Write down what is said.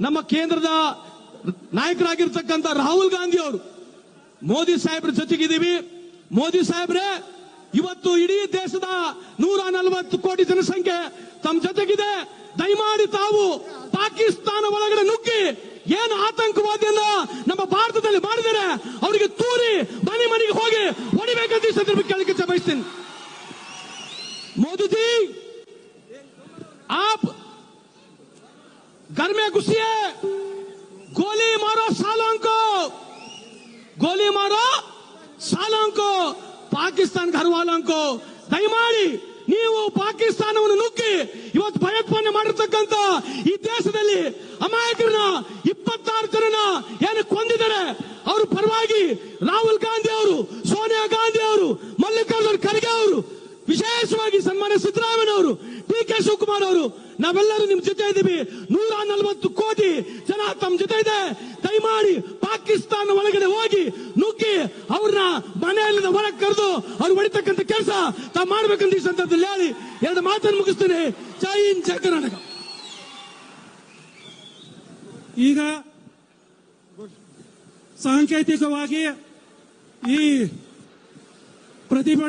ನಮ್ಮ ಕೇಂದ್ರದ ನಾಯಕರಾಗಿರ್ತಕ್ಕಂಥ ರಾಹುಲ್ ಗಾಂಧಿ ಅವರು. ಮೋದಿ ಸಾಹೇಬ್ರ ಜೊತೆಗಿದ್ದೀವಿ. ಮೋದಿ ಸಾಹೇಬ್ರೆ, ಇವತ್ತು ಇಡೀ ದೇಶದ ನೂರ ನಲವತ್ತು ಕೋಟಿ ಜನಸಂಖ್ಯೆ ತಮ್ಮ ಜೊತೆಗಿದೆ. ದಯಮಾಡಿ ತಾವು ಪಾಕಿಸ್ತಾನ ಒಳಗಡೆ ನುಗ್ಗಿ ಏನು ಆತಂಕವಾದಿಯನ್ನ ನಮ್ಮ ಭಾರತದಲ್ಲಿ ಮಾಡಿದರೆ ಅವರಿಗೆ ತೂರಿ ಮನೆ ಮನೆಗೆ ಹೋಗಿ ಹೊಡಿಬೇಕಂತ ಸಂದರ್ಭ ಕೇಳಲಿಕ್ಕೆ ಬಯಸ್ತೀನಿ. मोदी घर में घुसिए गोली मारो सालों को गोली मारो सालों को ಪಾಕಿಸ್ತಾನ घर वालों को ದಯಮಾಡಿ ನೀವು ಪಾಕಿಸ್ತಾನವನ್ನು ನುಗ್ಗಿ ಇವತ್ತು ಭಯೋತ್ಪಾದನೆ ಮಾಡಿರ್ತಕ್ಕಂಥ ಈ ದೇಶದಲ್ಲಿ ಅಮಾಯಕರನ್ನ ಇಪ್ಪತ್ತಾರು ಜನನ ಏನು ಕೊಂದಿದ್ದಾರೆ ಅವರು ಪರವಾಗಿ ರಾಹುಲ್ ಗಾಂಧಿ ಅವರು ಸೋನಿಯಾ ಗಾಂಧಿ ಅವರು ಮಲ್ಲಿಕಾರ್ಜುನ್ ಖರ್ಗೆ ಅವರು ವಿಶೇಷವಾಗಿ ಸನ್ಮಾನ್ಯ ಸಿದ್ದರಾಮಯ್ಯ ಅವರು ಡಿ ಕೆ ಶಿವಕುಮಾರ್ ಅವರು, ನಾವೆಲ್ಲರೂ ನಿಮ್ ಜೊತೆ ಇದ್ದೀವಿ. ನೂರ ನಲವತ್ತು ಕೋಟಿ ಜನ ತಮ್ಮ ಜೊತೆ ಇದೆ. ದಯಮಾಡಿ ಪಾಕಿಸ್ತಾನ ಒಳಗಡೆ ಹೋಗಿ ನುಗ್ಗಿ ಅವ್ರನ್ನ ಮನೆಯಲ್ಲಿ ಹೊರಗೆ ಕರೆದು ಅವ್ರು ಹೊಡಿತಕ್ಕಂಥ ಕೆಲಸ ತಾವು ಮಾಡ್ಬೇಕಂತ ಈ ಸಂದರ್ಭದಲ್ಲಿ ಹೇಳಿ. ಎರಡು ಮಾತನ್ನು ಮುಗಿಸ್ತೇನೆ. ಜೈ ಇನ್ ಕರ್ನಾಟಕ. ಈಗ ಸಾಂಕೇತಿಕವಾಗಿ ಈ ಪ್ರತಿಭಟನೆ